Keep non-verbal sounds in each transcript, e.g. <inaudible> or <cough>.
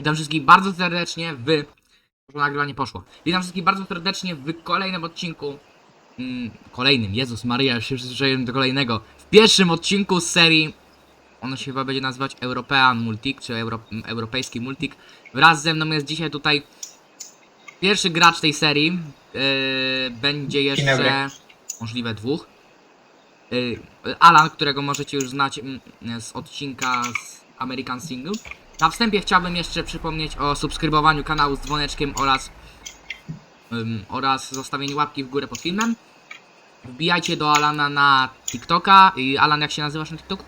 Witam wszystkich bardzo serdecznie w... Może nagrywanie poszło. Witam wszystkich bardzo serdecznie w kolejnym odcinku. Mm, kolejnym, Jezus Maria, już się przyzwyczaiłem do kolejnego. W pierwszym odcinku z serii. Ono się chyba będzie nazywać European Multik, czy Euro, m, Europejski Multik. Wraz ze mną jest dzisiaj tutaj pierwszy gracz tej serii. Yy, będzie jeszcze możliwe dwóch. Yy, Alan, którego możecie już znać mm, z odcinka z American Single. Na wstępie chciałbym jeszcze przypomnieć o subskrybowaniu kanału z dzwoneczkiem oraz ym, oraz zostawieniu łapki w górę pod filmem. Wbijajcie do Alana na TikToka. I Alan, jak się nazywasz na TikToku?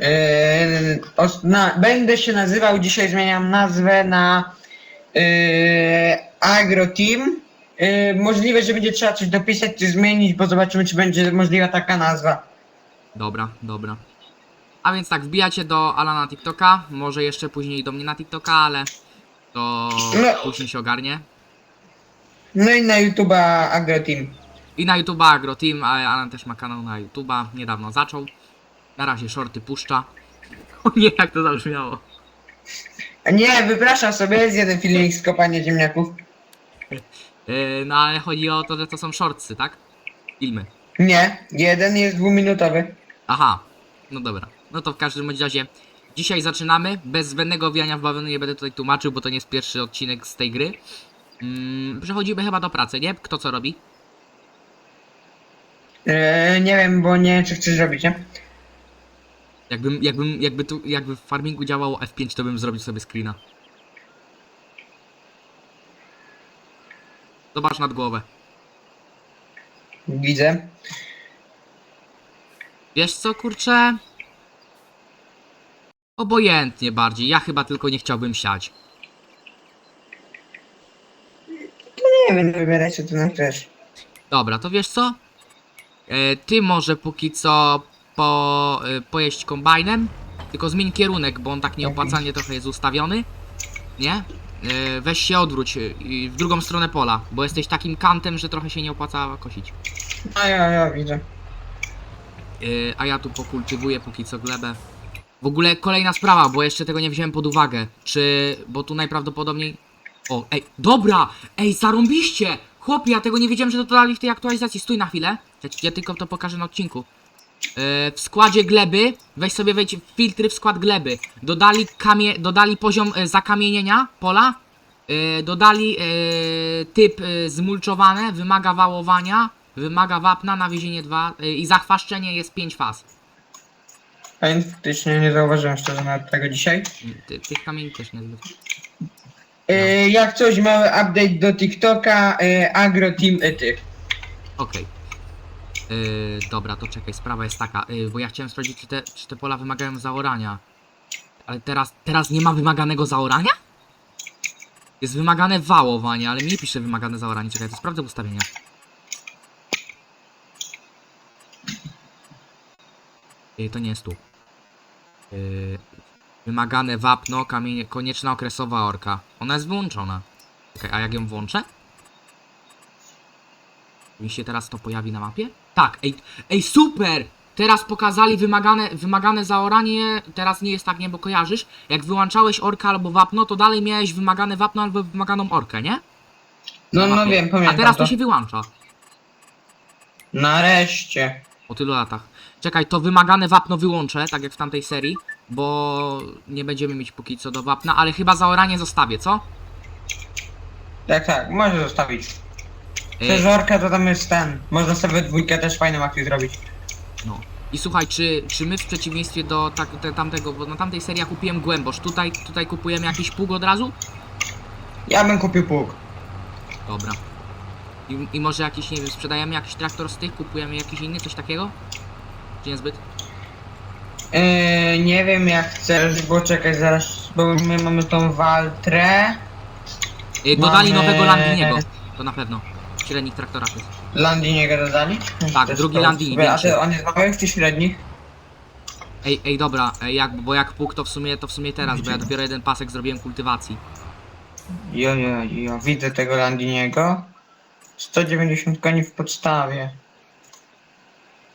Eee, os- na, będę się nazywał, dzisiaj zmieniam nazwę na eee, Agro Team. Eee, możliwe, że będzie trzeba coś dopisać czy zmienić, bo zobaczymy, czy będzie możliwa taka nazwa. Dobra, dobra. A więc tak, wbijajcie do Alana na TikToka. Może jeszcze później do mnie na TikToka, ale to No. później się ogarnie. No i na YouTube'a Agro Team. I na YouTube'a Agro Team, ale Alan też ma kanał na YouTube'a, niedawno zaczął. Na razie shorty puszcza. <laughs> O nie, jak to zabrzmiało. A Nie, wypraszam sobie, jest jeden filmik z kopania ziemniaków. Yy, no ale chodzi o to, że to są shortsy, tak? Filmy. Nie, jeden jest dwuminutowy. Aha, no dobra. No to w każdym bądź razie dzisiaj zaczynamy. Bez zbędnego owijania w bawełnę nie będę tutaj tłumaczył, bo to nie jest pierwszy odcinek z tej gry. Mm, przechodzimy chyba do pracy, nie? Kto co robi? Eee, nie wiem, bo nie wiem, czy chcesz zrobić, nie? Jakbym, jakbym, jakby tu, jakby w farmingu działało F5, to bym zrobił sobie screena. Zobacz nad głowę. Widzę. Wiesz co, kurczę? Obojętnie bardziej. Ja chyba tylko nie chciałbym siać. Nie wiem, wybieraj co ty nam chcesz. Dobra, to wiesz co? E, ty może póki co po, e, pojeść kombajnem, tylko zmień kierunek, bo on tak nieopłacalnie trochę jest ustawiony. Nie? E, weź się odwróć e, i w drugą stronę pola, bo jesteś takim kantem, że trochę się nie opłaca kosić. A ja, ja widzę. E, a ja tu pokultywuję póki co glebę. W ogóle kolejna sprawa, bo jeszcze tego nie wziąłem pod uwagę. Czy, bo tu najprawdopodobniej... O, ej, dobra! Ej, zarąbiście! Chłopie, ja tego nie wiedziałem, że dodali w tej aktualizacji. Stój na chwilę. Ja, ja tylko to pokażę na odcinku. E, w składzie gleby, weź sobie wejdź w filtry w skład gleby. Dodali, kamie, dodali poziom e, zakamienienia pola. E, dodali e, typ e, zmulczowane, wymaga wałowania, wymaga wapna, nawiezienie 2 e, i zachwaszczenie jest 5 faz. Faktycznie nie zauważyłem szczerze nawet tego dzisiaj. Ty, tych kamieni też niezbyt. E, jak coś mały update do TikToka, e, Agro Team e, ty. Okej. Yy, dobra, to czekaj, sprawa jest taka, yy, bo ja chciałem sprawdzić, czy te, czy te pola wymagają zaorania. Ale teraz, teraz nie ma wymaganego zaorania? Jest wymagane wałowanie, ale nie pisze wymagane zaoranie. Czekaj, to sprawdzę ustawienia. Yy, to nie jest tu. Yy, wymagane wapno, kamienie, konieczna okresowa orka. Ona jest wyłączona. A jak ją włączę? Mi się teraz to pojawi na mapie? Tak, ej, ej super! Teraz pokazali wymagane, wymagane zaoranie, teraz nie jest tak, nie, bo kojarzysz. Jak wyłączałeś orkę albo wapno, to dalej miałeś wymagane wapno albo wymaganą orkę, nie? No, no wiem, pamiętam A teraz to. to się wyłącza. Nareszcie. Po tylu latach. Czekaj, to wymagane wapno wyłączę, tak jak w tamtej serii, bo nie będziemy mieć póki co do wapna, ale chyba zaoranie zostawię, co? Tak, tak, możesz zostawić. Ej, Przeżorka to tam jest ten. Można sobie dwójkę też fajną akcję zrobić. No. I słuchaj, czy, czy my w przeciwieństwie do tak, te, tamtego, bo na tamtej serii ja kupiłem głębosz, tutaj, tutaj kupujemy jakiś pług od razu? Ja bym kupił pług. Dobra. I, I może jakiś, nie wiem, sprzedajemy jakiś traktor z tych, kupujemy jakiś inny, coś takiego? Czy niezbyt? Yy, nie wiem jak chcesz, bo czekaj zaraz, bo my mamy tą Waltrę. Yy, dodali Mamy- nowego Landiniego, to na pewno. Traktorach jest. Landiniego dodali? Tak, Też drugi to Landini, sobie- A większy. ty, on jest małych czy średnich? Ej, ej, dobra, ej, jak, bo jak pług to w sumie, to w sumie teraz, bo ja dopiero jeden pasek zrobiłem kultywacji. Jo, jo, jo, widzę tego Landiniego. 190 koni w podstawie.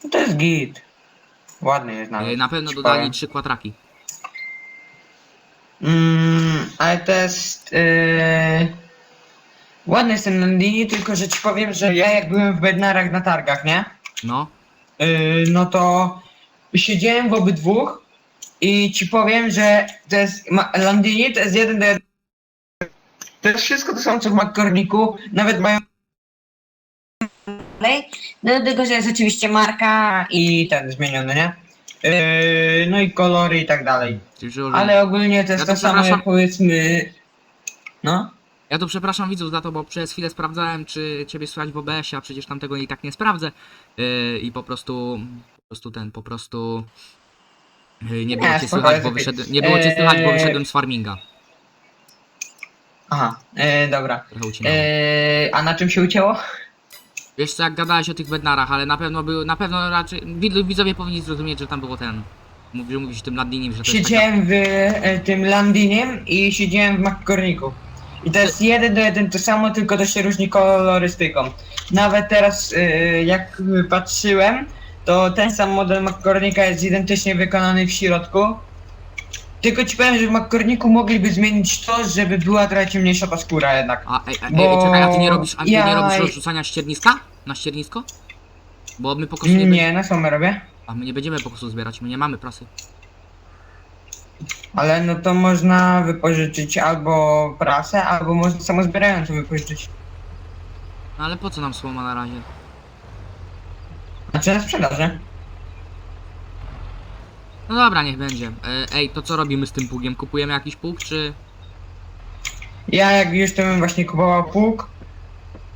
No to jest git. Ładny jest nawet. Na pewno ci dodali powiem. trzy kwatraki. Mm, ale to jest... Yy... Ładny jest ten Landini, tylko że ci powiem, że ja jak byłem w Bednarach na targach, nie? No. Yy, no to siedziałem w obydwóch i ci powiem, że to jest ma- Landini to jest jeden do. To jest wszystko to samo co w McCormiku, nawet mają no tylko, że jest oczywiście marka i ten zmieniony, nie? Yy, no i kolory i tak dalej. Czyli Ale ogólnie to jest Ja to to samo przepraszam. jak powiedzmy... No? Ja tu przepraszam widzów za to, bo przez chwilę sprawdzałem, czy ciebie słychać w OBS-ie, a przecież tam tego i tak nie sprawdzę. Yy, I po prostu, po prostu ten, po prostu yy, nie było Nie, cię spoko, słychać, jest bo okej. wyszedłem, nie było cię słychać, bo Eee. wyszedłem z farminga. Aha, yy, dobra. Trochę. Yy, a na czym się ucięło? Wiesz co, jak gadałeś o tych bednarach, ale na pewno był, na pewno raczej, wid- widzowie powinni zrozumieć, że tam było ten, mówi, że mówisz tym Landiniem, że to jest taka, Siedziałem w e, tym Landiniem i siedziałem w McCormiku. I to jest jeden do jeden to samo, tylko to się różni kolorystyką. Nawet teraz e, jak patrzyłem, to ten sam model McCormicka jest identycznie wykonany w środku. Tylko ci powiem, że w McCormiku mogliby zmienić to, żeby była trochę ciemniejsza ta skóra jednak. a ej, ej, Bo czekaj, a ty nie robisz, a ty nie ja- robisz rozrzucania ścierniska? Na ściernisko? Bo my po kosu nie, Nie, na my robię? a my nie będziemy po kosu zbierać, my nie mamy prasy. Ale no to można wypożyczyć albo prasę, albo można samozbierającą wypożyczyć. No ale po co nam słoma na razie? Znaczy na sprzedaży. No dobra, niech będzie. E, Ej, to co robimy z tym pługiem? Kupujemy jakiś pług, czy... Ja jak już to bym właśnie kupował pług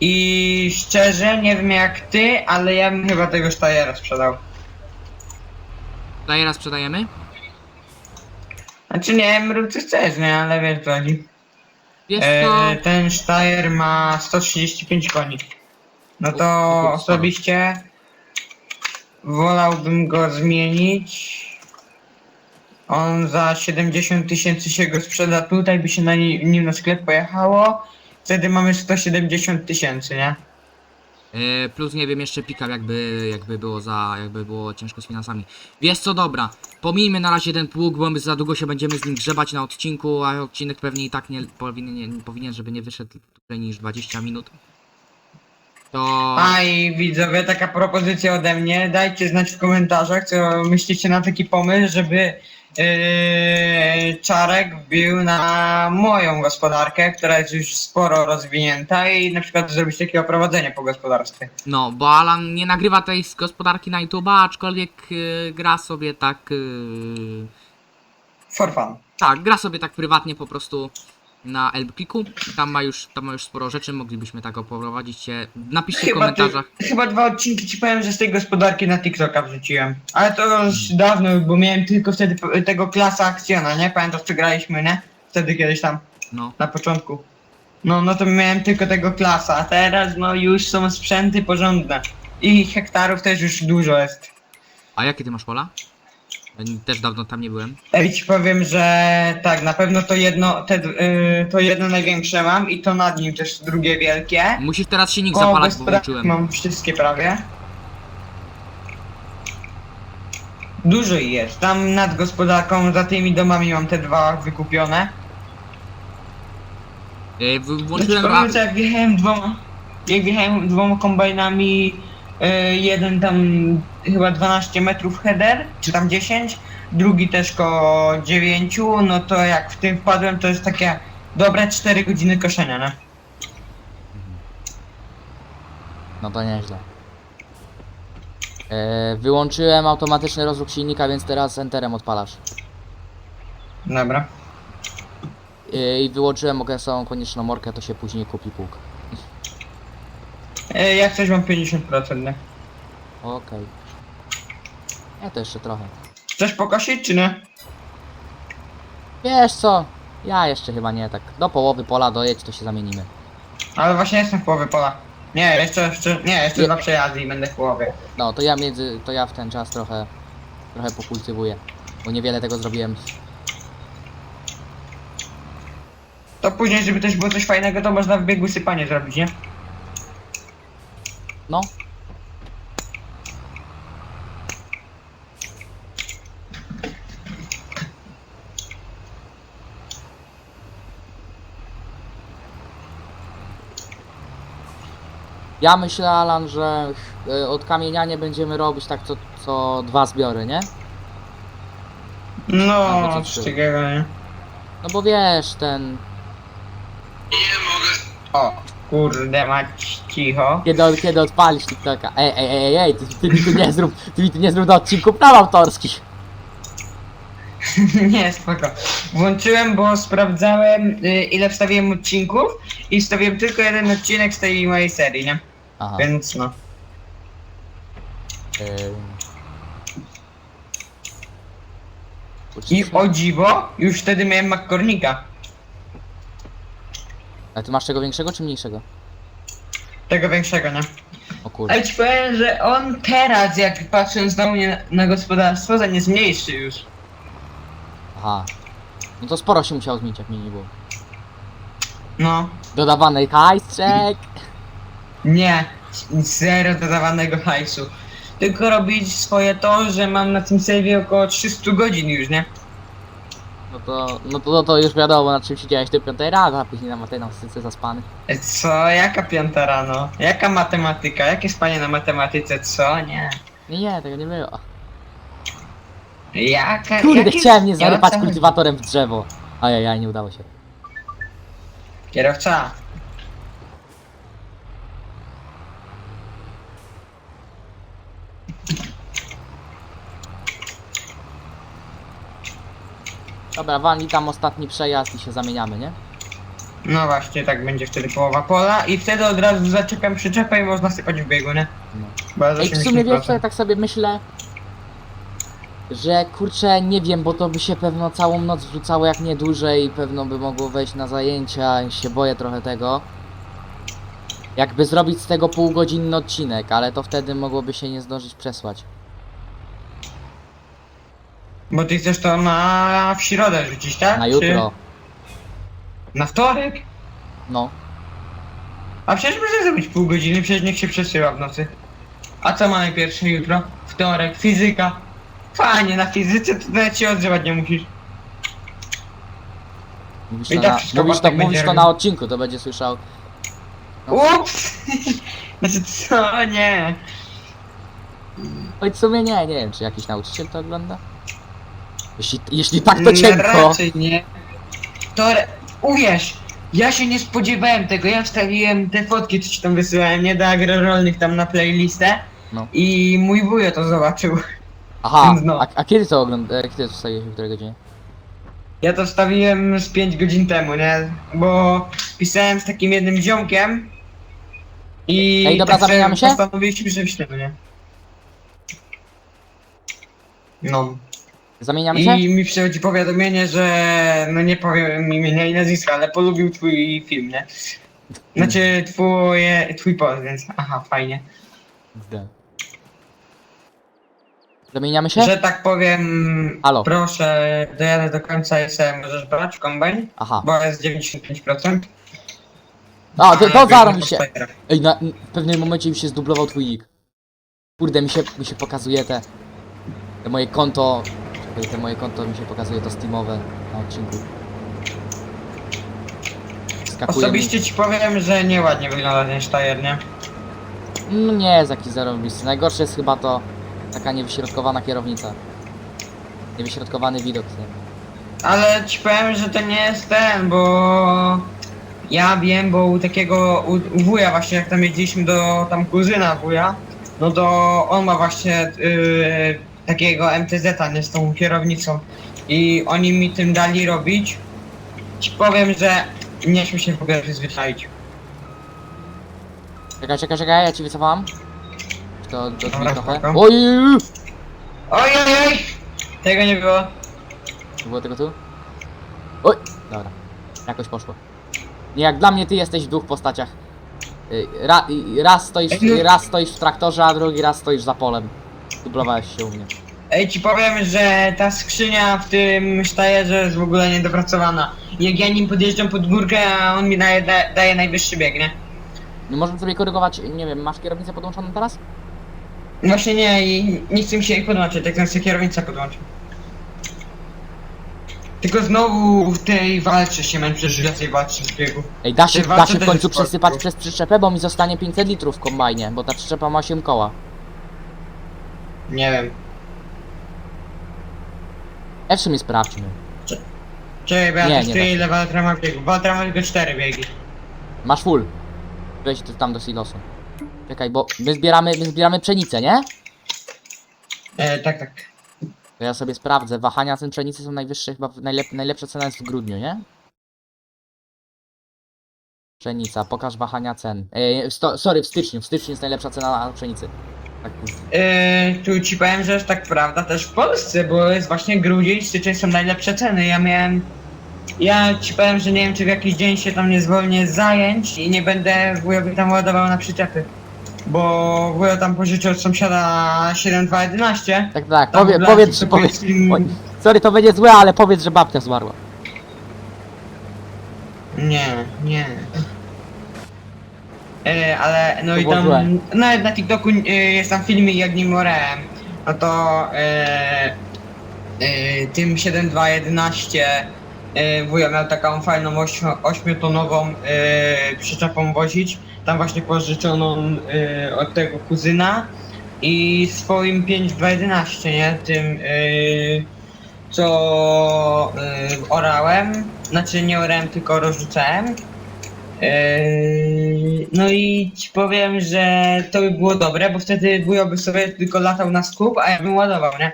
i szczerze nie wiem jak ty, ale ja bym chyba tego Steyera sprzedał. Dajera sprzedajemy? Znaczy nie wiem, rób co chcesz, nie, ale wiesz co chodzi. Wiesz co? E, ten Steyr ma 135 koni. No to O, o, o, osobiście wolałbym go zmienić. On za 70 tysięcy się go sprzeda tutaj, by się na ni- nim na sklep pojechało. Wtedy mamy 170 tysięcy, nie? E, plus nie wiem, jeszcze pikap jakby, jakby było za, jakby było ciężko z finansami. Wiesz co, dobra, pomijmy na razie ten pług, bo my za długo się będziemy z nim grzebać na odcinku, a odcinek pewnie i tak nie powinien, nie, powinien żeby nie wyszedł dłużej niż 20 minut. To... A i widzowie, taka propozycja ode mnie. Dajcie znać w komentarzach, co myślicie na taki pomysł, żeby yy, Czarek wbił na moją gospodarkę, która jest już sporo rozwinięta i na przykład zrobić takie oprowadzenie po gospodarstwie. No, bo Alan nie nagrywa tej z gospodarki na YouTube'a, aczkolwiek y, gra sobie tak... Y, For fun. tak, gra sobie tak prywatnie po prostu na Elbpiku. Tam ma już, tam ma już sporo rzeczy, moglibyśmy tak oprowadzić się. Napiszcie w Chyba, ty, komentarzach. chyba dwa odcinki ci powiem, że z tej gospodarki na TikToka wrzuciłem. Ale to już dawno, bo miałem tylko wtedy p- tego klasa akcjona, nie? Pamiętasz, co graliśmy, nie? Wtedy kiedyś tam. No. na początku. No, no to miałem tylko tego klasa, a teraz no już są sprzęty porządne. I hektarów też już dużo jest. A jakie ty masz pola? Też dawno tam nie byłem. Ej, ci powiem, że tak, na pewno to jedno, te, y, to jedno największe mam i to nad nim też drugie wielkie. Musisz teraz silnik Koło zapalać, bo włączyłem. mam wszystkie prawie. Dużo ich jest. Tam nad gospodarką, za tymi domami mam te dwa wykupione. E, w- Znaczy, Włączyłem... powiem, A, że jak wjechałem dwoma, jak wjechałem dwoma kombajnami, jeden tam chyba 12 metrów header, czy tam 10, drugi też koło 9, no to jak w tym wpadłem, to jest takie dobre 4 godziny koszenia, nie? no to nieźle. E, wyłączyłem automatyczny rozruch silnika, więc teraz enterem odpalasz. Dobra. E, I wyłączyłem okresową konieczną morkę, to się później kupi pług. Y, jak coś mam 50%, nie? Okej. Ja to jeszcze trochę. Chcesz pokosić, czy nie? Wiesz co? Ja jeszcze chyba nie, tak. Do połowy pola dojedź, to się zamienimy. Ale właśnie jestem w połowie pola. Nie, jeszcze, jeszcze, nie, jeszcze Nie. dwa przejazdy i będę w połowie. No, to ja między, to ja w ten czas trochę, trochę pokultywuję. Bo niewiele tego zrobiłem. To później, żeby też było coś fajnego, to można w biegu sypanie zrobić, nie? No. Ja myślę, Alan, że e, odkamienianie będziemy robić tak co, co dwa zbiory, nie? No, Albo co trzy. szczególnie. No bo wiesz, ten... Nie mogę. O, kurde, mać cicho. Kiedy, kiedy odpalisz TikToka? Ej, ej, ej, ej, ty, ty mi tu nie zrób, ty mi tu nie zrób do odcinku praw autorskich. <laughs> nie, spoko. Włączyłem, bo sprawdzałem y, ile wstawiłem odcinków i wstawiłem tylko jeden odcinek z tej mojej serii, nie? Aha. Więc no. Ym. I o dziwo, już wtedy miałem McCormicka. A ty masz czego większego czy mniejszego? Tego większego, nie? O kurde. Ale ci powiem, że on teraz, jak patrząc na mnie na gospodarstwo, za nie zmniejszy już. Aha. No to sporo się musiało zmienić, jak mnie nie było. No. Dodawany hajsczek. Nie, zero dodawanego hajsu. Tylko robić swoje to, że mam na tym save'ie około 300 godzin już, nie? No to, no to, no to już wiadomo, na czym siedziałeś do 5 rano, a później na matematyce zaspany. E, Co? Jaka piąta rano? Jaka matematyka? Jakie spanie na matematyce? Co? Nie. Nie, nie, tego nie było. Jaka? Kurde, jakie- chciałem nie zarypać co- kultywatorem w drzewo. Ajajaj, nie udało się. Kierowca. Dobra, walnij tam ostatni przejazd i się zamieniamy, nie? No właśnie, tak będzie wtedy połowa pola i wtedy od razu zaczepiam przyczepę i można sypać w biegu, nie? No. Bo za Ej, w sumie wiesz co, 80%. ja tak sobie myślę, że kurczę, nie wiem, bo to by się pewno całą noc wrzucało jak nie dłużej i pewno by mogło wejść na zajęcia i się boję trochę tego. Jakby zrobić z tego półgodzinny odcinek, ale to wtedy mogłoby się nie zdążyć przesłać. Bo ty chcesz to na w środę rzucić, tak? Na Czy jutro. Na wtorek? No. A przecież można zrobić pół godziny, przecież niech się przesyła w nocy. A co mamy pierwsze jutro? Wtorek, fizyka. Fajnie, na fizyce to nawet się odzywać nie musisz. Mówisz I to, tak na, wszystko mówisz to, Bartek mówisz będzie to na robił. odcinku, to będzie słyszał. Ups! <laughs> Znaczy co? Nie. Oj, w sumie nie, nie wiem, czy jakiś nauczyciel to ogląda? Jeśli, jeśli tak, to cienko. Raczej nie. To re- uwierz, ja się nie spodziewałem tego, ja wstawiłem te fotki, co ci tam wysyłałem, nie do agrorolnych tam na playlistę. No. I mój wujo to zobaczył. Aha, <laughs> No. a, a kiedy to ogląda, kiedy to wstajesz, w której godzinie? Ja to wstawiłem z 5 godzin temu, nie? Bo pisałem z takim jednym ziomkiem i Ej, dobra, tak sobie zamieniamy się? postanowiliśmy, że wyślemy, nie? No. Zamieniamy się? I mi przychodzi powiadomienie, że no nie powiem imienia i nazwiska, ale polubił twój film, nie? Znaczy twój, twój post, więc aha, fajnie. D. Zamieniamy się? Że tak powiem, Halo. proszę, dojadę do końca i sobie możesz brać kombajn, Aha. bo jest 95%. A, to, to zarobi po się. Ej, na, w pewnym momencie mi się zdublował twój nick. Kurde, mi się, mi się pokazuje te, te moje konto, czekaj, te moje konto mi się pokazuje to steamowe na odcinku. Skakuje Osobiście ci powiem, że nieładnie wygląda ten Steyr, nie? mi. No nie jest jakiś zarobisty. Najgorsze jest chyba to taka niewyśrodkowana kierownica. Niewyśrodkowany widok. Nie? Ale ci powiem, że to nie jest ten, bo ja wiem, bo u takiego, u, u wuja właśnie, jak tam jeździliśmy do tam kuzyna wuja, no to on ma właśnie yy, takiego MTZ-a, nie z tą kierownicą i oni mi tym dali robić. Ci powiem, że nie się w ogóle przyzwyczaić. Czekaj, czekaj, czekaj, ja ci wycofałam. To do drzwi Dobra, trochę. spoko. Oj! Oj, oj, oj! Tego nie było. Nie było tego tu? Oj! Dobra. Jakoś poszło. Nie, jak dla mnie ty jesteś w dwóch postaciach. Y, Ra, y, raz, stoisz, Ej, no- raz stoisz w traktorze, a drugi raz stoisz za polem. Dublowałeś się u mnie. Ej, ci powiem, że ta skrzynia w tym Steyerze jest w ogóle niedopracowana. Jak ja nim podjeżdżam pod górkę, a on mi daje, da, daje najwyższy bieg, nie? No możemy sobie korygować, nie wiem, masz kierownicę podłączoną teraz? Właśnie nie, i nie chcę mi się jej podłączyć, tak chcę kierownicę podłączyć. Tylko znowu w tej walce się męczę, że tej walce szpiegów. Ej, da się, Ty da walce się w też końcu jest przesypać przez przyczepę, bo mi zostanie 500 litrów w kombajnie, bo ta przyczepa ma 8 koła. Nie wiem. E w sumie sprawdźmy. Czekaj, bo ja Nie, nie da. ile Waltra ma biegów. Waltra ma tylko 4 biegi. Masz full. Weź to tam do silosu. Czekaj, bo my zbieramy, my zbieramy pszenicę, nie? E, tak, tak. To ja sobie sprawdzę. Wahania cen pszenicy są najwyższe, chyba w- najlep najlepsza cena jest w grudniu, nie? Pszenica, pokaż wahania cen. Ej, sto, sorry, w styczniu. W styczniu jest najlepsza cena na pszenicy. E, tu ci powiem, że jest tak prawda też w Polsce, bo jest właśnie grudzień, styczeń są najlepsze ceny. Ja miałem. Ja ci powiem, że nie wiem czy w jakiś dzień się tam nie zwolnię z zajęć i nie będę wujowi tam ładował na przyczepy. Bo wujo tam pożyczył od sąsiada 7211. tak, tak. Tam Powie, powiedz, że powiedz. powiedz- O, sorry, to będzie złe, ale powiedz, że babcia zmarła. Nie, nie. E, ale no To i było tam, złe. nawet na TikToku e, jest tam filmik jak nim orałem, no to e, e, tym 7211 e, wuja miał taką fajną ośmio- ośmiotonową e, przyczepą wozić, tam właśnie pożyczoną e, od tego kuzyna. I swoim 5211, nie, tym e, co y, orałem, znaczy nie orałem, tylko rozrzucałem. Yy, no i ci powiem, że to by było dobre, bo wtedy wujo by sobie tylko latał na skup, a ja bym ładował, nie?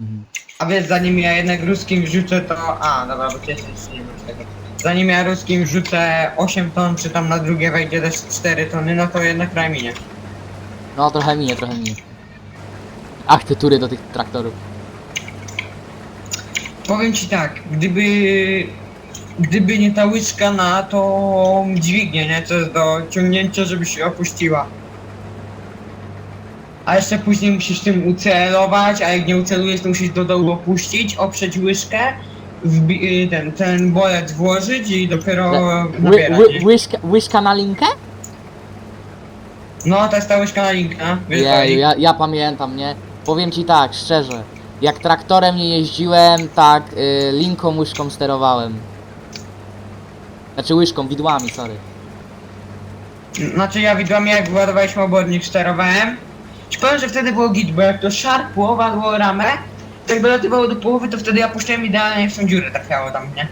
Mhm. A wiesz, zanim ja jednak ruskim wrzucę to... A, dobra, bo cieszę się nie tego. Zanim ja ruskim wrzucę 8 ton, czy tam na drugie wejdzie też 4 tony, no to jednak ramienie. No, trochę minie, trochę minie. Ach, te tury do tych traktorów. Powiem ci tak, gdyby... Gdyby nie ta łyżka na tą dźwignię, nie? Co jest do ciągnięcia, żeby się opuściła. A jeszcze później musisz tym ucelować, a jak nie ucelujesz, to musisz do dołu opuścić, oprzeć łyżkę, wbi- y, ten, ten bolec włożyć i dopiero Ły, nabierać. ły, nie? łyżka, łyżka na linkę? No, to jest ta łyżka na linka, wiesz, Wali? ja, ja pamiętam, nie? Powiem ci tak, szczerze. Jak traktorem nie jeździłem, tak y, linką łyżką sterowałem. Znaczy łyżką, widłami, sorry. Znaczy ja widłami jak wyładowaliśmy obornik sterowałem. Ci powiem, że wtedy było git, bo jak to szarpło, wadło ramę, to jak dolatywało do połowy, to wtedy ja puszczałem idealnie w tą dziurę trafiało tam, nie?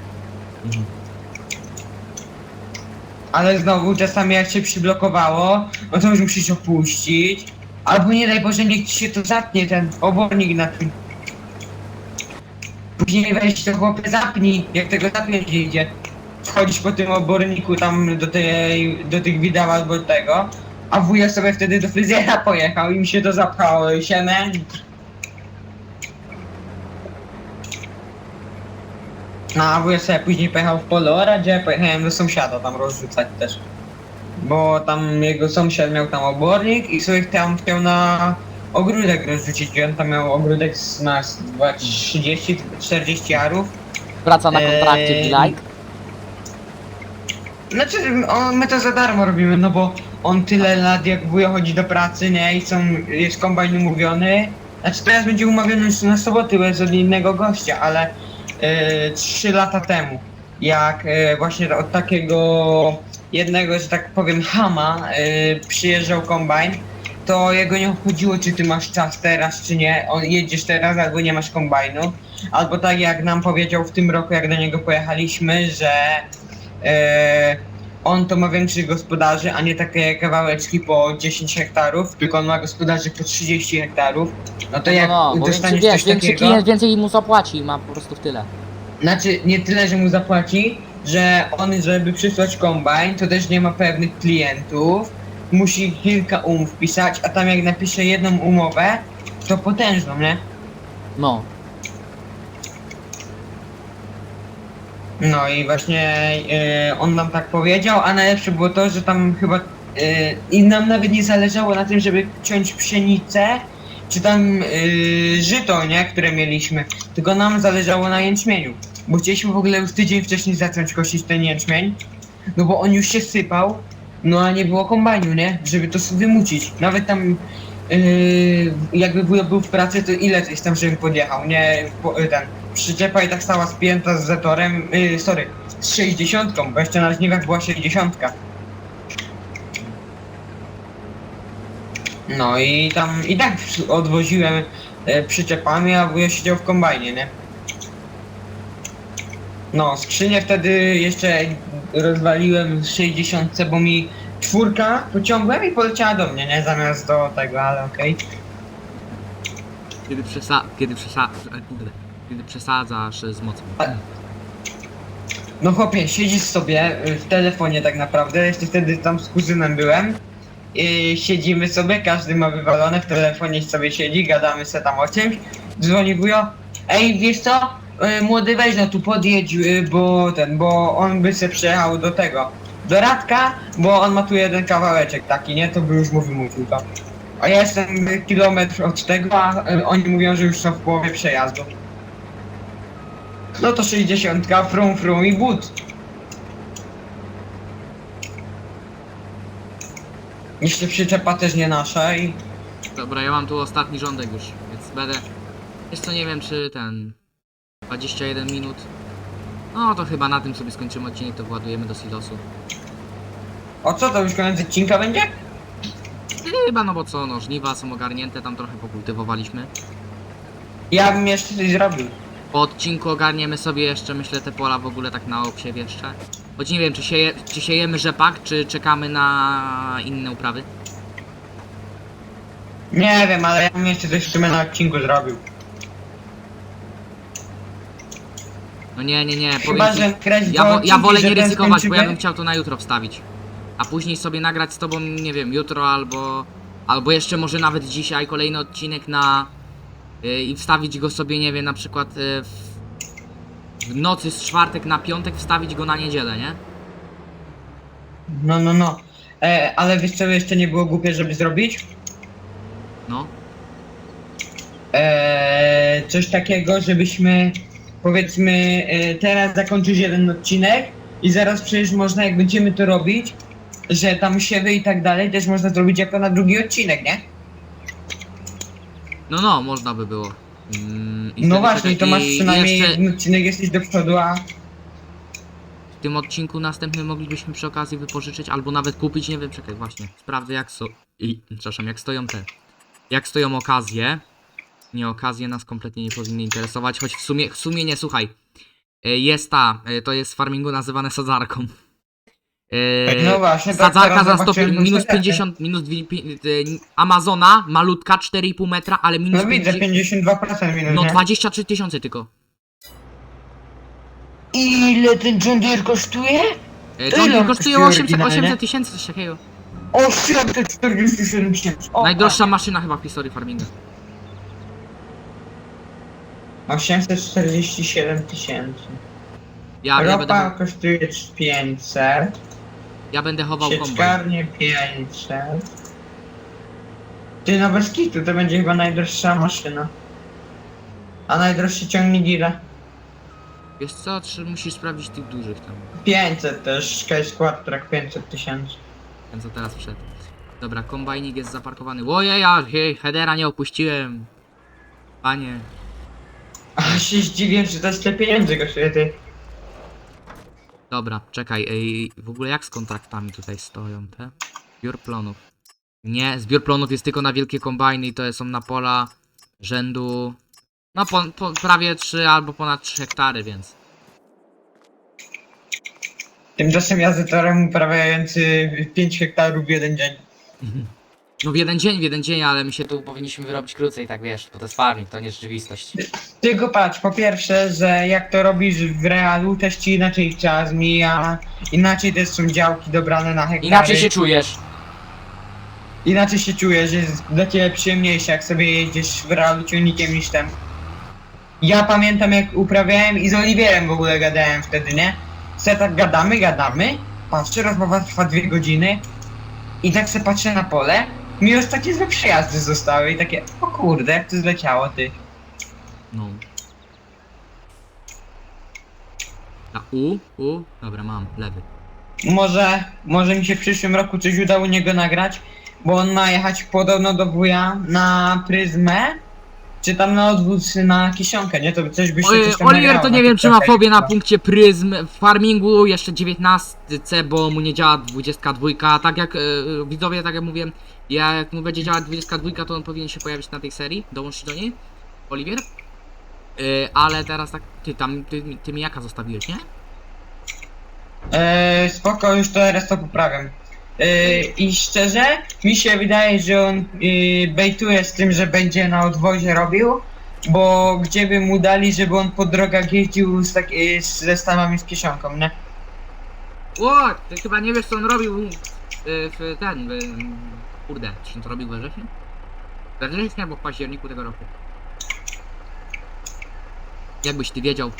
Ale znowu czasami jak się przyblokowało, no to już musisz opuścić. Albo nie daj Boże, niech ci się to zatnie ten obornik na tym. Później weź to chłopie zapnij, jak tego zapiąć nie idzie. Wchodzisz po tym oborniku tam do tej, do tych widał albo do tego. A wuja sobie wtedy do fryzjera pojechał i mi się to zapchało siemę. No a wuja sobie później pojechał w pole gdzie ja pojechałem do sąsiada tam rozrzucać też. Bo tam jego sąsiad miał tam obornik i sobie tam chciał na ogródek rozrzucić. I on tam miał ogródek z nas 30-40 arów. Praca na kontrakcie, Eee, like. Znaczy, my to za darmo robimy, no bo on tyle lat jak wuja chodzi do pracy, nie? I są, jest kombajn umówiony. Znaczy teraz będzie umówiony już na soboty, bo jest od innego gościa, ale e, trzy lata temu, jak e, właśnie od takiego jednego, że tak powiem, hama e, przyjeżdżał kombajn, to jego nie obchodziło, czy ty masz czas teraz, czy nie. On jedziesz teraz, albo nie masz kombajnu. Albo tak jak nam powiedział w tym roku, jak do niego pojechaliśmy, że e, on to ma większych gospodarzy, a nie takie kawałeczki po 10 hektarów, tylko on ma gospodarzy po 30 hektarów. No to jak no, no, bo większy, dostaniesz wiesz, coś większy takiego, klient więcej mu zapłaci ma po prostu w tyle. znaczy nie tyle, że mu zapłaci, że on, żeby przysłać kombajn, to też nie ma pewnych klientów, musi kilka umów pisać, a tam jak napisze jedną umowę, to potężną, nie? No. No i właśnie e, on nam tak powiedział, a najlepsze było to, że tam chyba e, i nam nawet nie zależało na tym, żeby ciąć pszenicę, czy tam e, żyto, nie, które mieliśmy, tylko nam zależało na jęczmieniu, bo chcieliśmy w ogóle już tydzień wcześniej zacząć kosić ten jęczmień, no bo on już się sypał, no a nie było kombajnu, nie, żeby to wymucić, nawet tam jakby wujo był w pracy, to ile coś tam, żebym podjechał, nie, po, ten, przyczepa i tak stała spięta z Zetorem, yy, sorry, z 60, bo jeszcze na żniwach była 60. No i tam i tak odwoziłem e, przyczepami, a wuja siedział w kombajnie, nie? No, skrzynię wtedy jeszcze rozwaliłem w 60, bo mi czwórka pociągłem i poleciała do mnie, nie? Zamiast do tego, ale okej. Kiedy przesa... Kiedy przesa... e. Kiedy przesadzasz z mocą. No chłopie, siedzisz sobie y, w telefonie tak naprawdę, jeszcze wtedy tam z kuzynem byłem. I siedzimy sobie, każdy ma wywalone w telefonie sobie siedzi, gadamy se tam o czymś. Dzwoni wujo, ej wiesz co, y, młody weź no tu podjedź, bo ten, bo on by se przejechał do tego, do Radka, bo on ma tu jeden kawałeczek taki, nie, to by już mu wymówił to. A ja jestem kilometr od tego, a oni mówią, że już są w połowie przejazdu. No to 60, frum frum i but. Jeszcze przyczepa też nie nasza i... Dobra, ja mam tu ostatni rządek już, więc będę... Jeszcze nie wiem czy ten... 21 minut. No to chyba na tym sobie skończymy odcinek, to władujemy do silosu. O co, to już koniec odcinka będzie? Chyba no bo co, no żniwa są ogarnięte, tam trochę pokultywowaliśmy. Ja bym jeszcze coś zrobił. Po odcinku ogarniemy sobie jeszcze, myślę, te pola w ogóle tak na obsiew jeszcze. Choć nie wiem, czy, sieje, czy siejemy rzepak, czy czekamy na inne uprawy. Nie wiem, ale ja bym jeszcze coś w sumie na odcinku zrobił. No nie, nie, nie, Chyba, powiem ci, że ja, wo, ja wolę nie ryzykować, bo ja bym chciał to na jutro wstawić. A później sobie nagrać z tobą, nie wiem, jutro albo... Albo jeszcze może nawet dzisiaj kolejny odcinek na... Yy, I wstawić go sobie, nie wiem, na przykład w, w nocy z czwartek na piątek wstawić go na niedzielę, nie? No, no, no. E, ale wiesz co jeszcze nie było głupie, żeby zrobić? No. e, coś takiego, żebyśmy powiedzmy e, teraz zakończyć jeden odcinek i zaraz przecież można jak będziemy to robić, że tam siewy i tak dalej, też można zrobić jako na drugi odcinek, nie? No, no, można by było. Mm, i No wtedy właśnie, to masz przynajmniej Jeszcze jeden odcinek, jesteś do przodu, a w tym odcinku następnym moglibyśmy przy okazji wypożyczyć, albo nawet kupić, nie wiem, czekaj, właśnie. Sprawdzę jak so... I, przepraszam, jak stoją te... Jak stoją okazje. Nie, okazje nas kompletnie nie powinny interesować, choć w sumie, w sumie nie, słuchaj. Y, Jest ta, y, to jest w farmingu nazywane sadzarką. Y, no właśnie, to Sadzarka za 100, zobaczyłem minus niestety. 50, minus dwie- pi- y, Amazona, malutka, 4,5 metra, ale minus No widzę, 50, 52% minus, no nie? 23 tysiące tylko. Ile ten John Deere kosztuje? E, To ile on on kosztuje kosztuje 800 oryginalnie? 800 tysięcy, coś takiego. 847 tysięcy. O, Najdroższa maszyna chyba w historii farminga. 847 tysięcy. Ja, ja, Ropa będę, kosztuje 500. ja będę chował kombajn. Sieczkarnie 500. Ty no bez kitu, to będzie chyba najdroższa maszyna. A najdroższy ciągnik ile? Wiesz co, czy musisz sprawdzić tych dużych tam. 500 też, Case Quadtrack 500 tysięcy. Ten co teraz wszedł. Dobra, kombajnik jest zaparkowany. Ojej, ja hej, headera nie opuściłem. Panie. A się zdziwiłem, że to jest te pieniędzy kosztuje ty. Dobra, czekaj, ej, w ogóle jak z kontraktami tutaj stoją te? Zbiór plonów. Nie, zbiór plonów jest tylko na wielkie kombajny i to są na pola rzędu... No po, po, prawie 3 albo ponad 3 hektary, więc... Tymczasem ja z torem uprawiający 5 hektarów w jeden dzień. <laughs> No w jeden dzień, w jeden dzień, ale my się tu powinniśmy wyrobić krócej, tak wiesz, bo to jest farming, to nie rzeczywistość. Tylko patrz, po pierwsze, że jak to robisz w realu, też ci inaczej czas mija, inaczej też są działki dobrane na hektary. Inaczej się czujesz. Inaczej się czujesz, że jest dla ciebie przyjemniejsze, jak sobie jedziesz w realu ciągnikiem niż ten. Ja pamiętam jak uprawiałem i z Oliwierem w ogóle gadałem wtedy, nie? Se tak gadamy, gadamy, patrzę, rozmowa trwa dwie godziny i tak se patrzę na pole, mi już takie złe przejazdy zostały i takie, o kurde, jak to zleciało ty. No. A U, U, dobra, mam, lewy. Może, może mi się w przyszłym roku coś uda u niego nagrać, bo on ma jechać podobno do wuja na pryzmę czy tam na odwód na kisionkę, nie? To coś byś Oj, coś tam Oliver nagrało to na nie wiem, czy ma TikToka i fobię na tak. punkcie pryzm w farmingu, jeszcze 19, bo mu nie działa 22, tak jak e, widzowie, tak jak mówiłem, ja, jak mu będzie działać 22, to on powinien się pojawić na tej serii, dołączyć do niej, Oliver. E, ale teraz tak, ty tam, ty, ty mi jaka zostawiłeś, nie? Eee, spoko, już to teraz to poprawiam. Eee, I szczerze, mi się wydaje, że on yy, bejtuje z tym, że będzie na odwozie robił, bo gdzie by mu dali, żeby on po drogach jeździł z tak, yy, z zestawami z kieszonką, nie? O, ty chyba nie wiesz co on robił e, w ten, w, kurde, czy on to robił we wrześniu? We wrześniu albo w październiku tego roku. Jakbyś ty wiedział.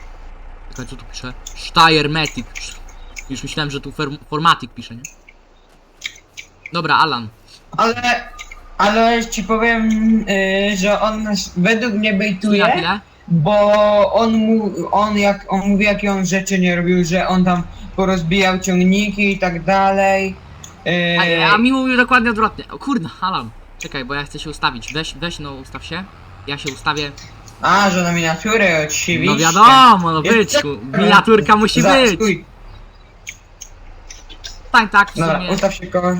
Co tu pisze? Steiermatic. Już myślałem, że tu Formatic pisze, nie? Dobra, Alan. Ale, ale ci powiem, yy, że on według mnie na bejtuje, chwilę. bo on mu, on jak, on mówi jakie on rzeczy nie robił, że on tam porozbijał ciągniki i tak dalej. Yy, A, a mi mówił dokładnie odwrotnie. O kurna, Alan. Czekaj, bo ja chcę się ustawić. Weź, weź no ustaw się. Ja się ustawię. A, że na miniaturę oczywiście. No wiadomo, no byczku. Miniaturka musi być. tak w Dobra, sumie. ustaw się koło,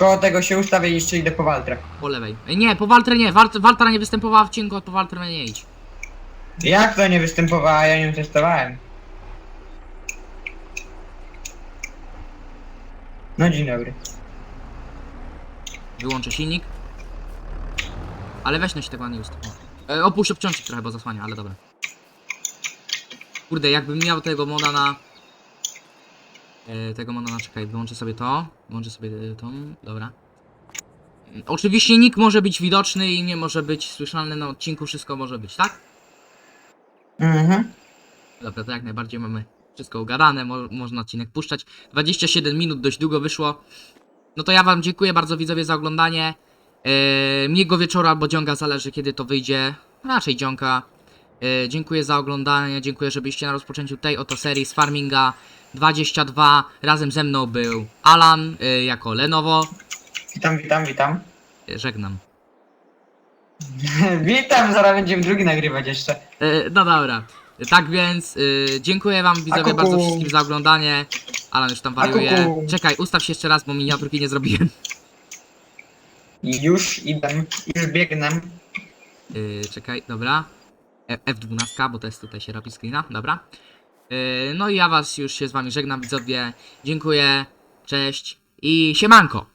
koło tego się ustawię i jeszcze idę po Waltrę. Po lewej. Ej, Nie, po Waltrę nie. Walt, Waltra nie występowała w odcinku, a po Waltrę nie idź. Jak to nie występowała, ja nią testowałem. No dzień dobry. Wyłączę silnik. Ale weź no się tego nie ustaw. E, opuść obciążnik trochę, bo zasłania, ale dobra. Kurde, jakbym miał tego moda na... E, tego moda na... Czekaj, wyłączę sobie to. Wyłączę sobie e, tą... Dobra. Mm, Oczywiście nick może być widoczny i nie może być słyszalny na odcinku, wszystko może być, tak? Mhm. Dobra, to jak najbardziej mamy wszystko ugadane, mo można odcinek puszczać. 27 minut, dość długo wyszło. No to ja wam dziękuję bardzo widzowie za oglądanie. Yy, miłego wieczoru albo dzionka, zależy kiedy to wyjdzie. Raczej dzionka. Yy, dziękuję za oglądanie, dziękuję, że byliście na rozpoczęciu tej oto serii z Farminga 22. Razem ze mną był Alan yy, jako Lenovo. Witam, witam, witam. Yy, żegnam. <laughs> witam, zaraz będziemy drugi nagrywać jeszcze. No dobra. Tak więc dziękuję wam widzowie bardzo wszystkim za oglądanie. Alan już tam wariuje. Czekaj, ustaw się jeszcze raz, bo miniaturki nie zrobiłem. Już idę, już biegnę. Czekaj, dobra. E- F12, bo to jest tutaj się robi screena, dobra. Yy, no i ja was już się z wami żegnam widzowie. Dziękuję, cześć i siemanko!